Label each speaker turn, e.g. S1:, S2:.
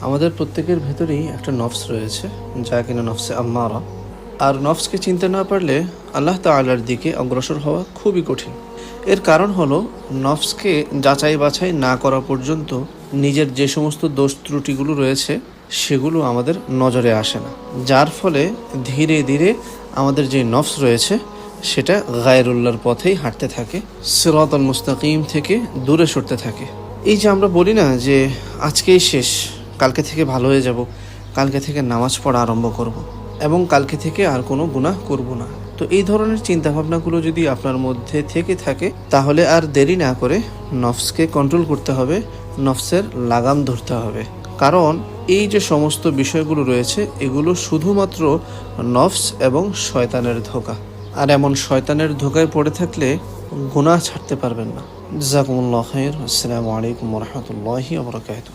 S1: আমাদের প্রত্যেকের ভেতরেই একটা নফস রয়েছে, যা কিনা নফসে আম্মারা। আর নফসকে চিনতে না পারলে আল্লাহ তাআলার দিকে অগ্রসর হওয়া খুবই কঠিন। এর কারণ হলো, নফসকে যাচাই বাছাই না করা পর্যন্ত নিজের যে সমস্ত দোষ ত্রুটিগুলো রয়েছে, সেগুলো আমাদের নজরে আসে না। যার ফলে ধীরে ধীরে আমাদের যে নফস রয়েছে, সেটা গায়রুল্লাহর পথেই হাঁটতে থাকে সিরাত মুস্তাকিম থেকে দূরে সরতে থাকে। এই যে আমরা বলি না যে, আজকেই শেষ কালকে থেকে ভালো হয়ে যাব। কালকে থেকে নামাজ পড়া আরম্ভ করব। এবং কালকে থেকে আর কোনো গুনাহ করব না। তো এই ধরনের চিন্তাভাবনাগুলো যদি আপনার মধ্যে থেকে থাকে, তাহলে আর দেরি না করে নফসকে কন্ট্রোল করতে হবে, নফসের লাগাম ধরতে হবে। কারণ এই যে সমস্ত বিষয়গুলো রয়েছে, এগুলো শুধুমাত্র নফস এবং শয়তানের ধোকা। আর এমন শয়তানের ধোকায় পড়ে থাকলে গুনাহ ছাড়তে পারবেন না। জাজাকুমুল্লাহ খাইর। আসসালামু আলাইকুম রহমতুল্লাহি আবরকাত